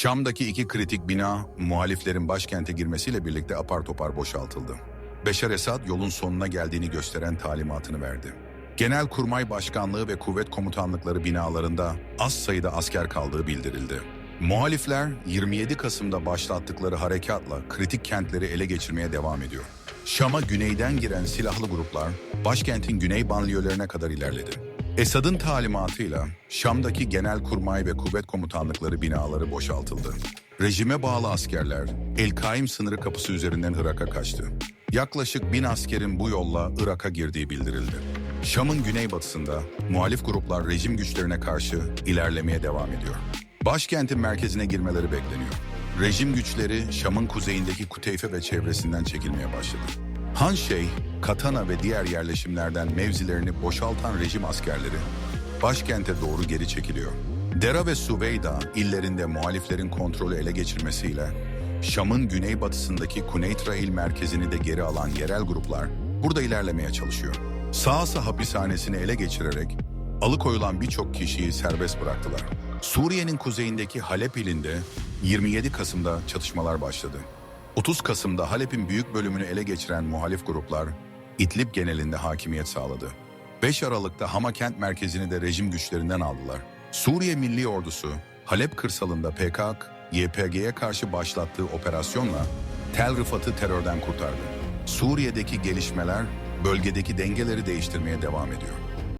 Şam'daki iki kritik bina muhaliflerin başkente girmesiyle birlikte apar topar boşaltıldı. Beşar Esad yolun sonuna geldiğini gösteren talimatını verdi. Genelkurmay Başkanlığı ve kuvvet komutanlıkları binalarında az sayıda asker kaldığı bildirildi. Muhalifler 27 Kasım'da başlattıkları harekatla kritik kentleri ele geçirmeye devam ediyor. Şam'a güneyden giren silahlı gruplar başkentin güney banliyölerine kadar ilerledi. Esad'ın talimatıyla Şam'daki genelkurmay ve kuvvet komutanlıkları binaları boşaltıldı. Rejime bağlı askerler El-Kaim sınırı kapısı üzerinden Irak'a kaçtı. Yaklaşık bin askerin bu yolla Irak'a girdiği bildirildi. Şam'ın güneybatısında muhalif gruplar rejim güçlerine karşı ilerlemeye devam ediyor. Başkentin merkezine girmeleri bekleniyor. Rejim güçleri Şam'ın kuzeyindeki Kuteyfe ve çevresinden çekilmeye başladı. Han Şeyh, Katana ve diğer yerleşimlerden mevzilerini boşaltan rejim askerleri başkente doğru geri çekiliyor. Dera ve Suveyda illerinde muhaliflerin kontrolü ele geçirmesiyle Şam'ın güneybatısındaki Kuneytra il merkezini de geri alan yerel gruplar burada ilerlemeye çalışıyor. Saasa hapishanesini ele geçirerek alıkoyulan birçok kişiyi serbest bıraktılar. Suriye'nin kuzeyindeki Halep ilinde 27 Kasım'da çatışmalar başladı. 30 Kasım'da Halep'in büyük bölümünü ele geçiren muhalif gruplar İdlib genelinde hakimiyet sağladı. 5 Aralık'ta Hama kent merkezini de rejim güçlerinden aldılar. Suriye Milli Ordusu Halep kırsalında PKK, YPG'ye karşı başlattığı operasyonla Tel Rıfat'ı terörden kurtardı. Suriye'deki gelişmeler bölgedeki dengeleri değiştirmeye devam ediyor.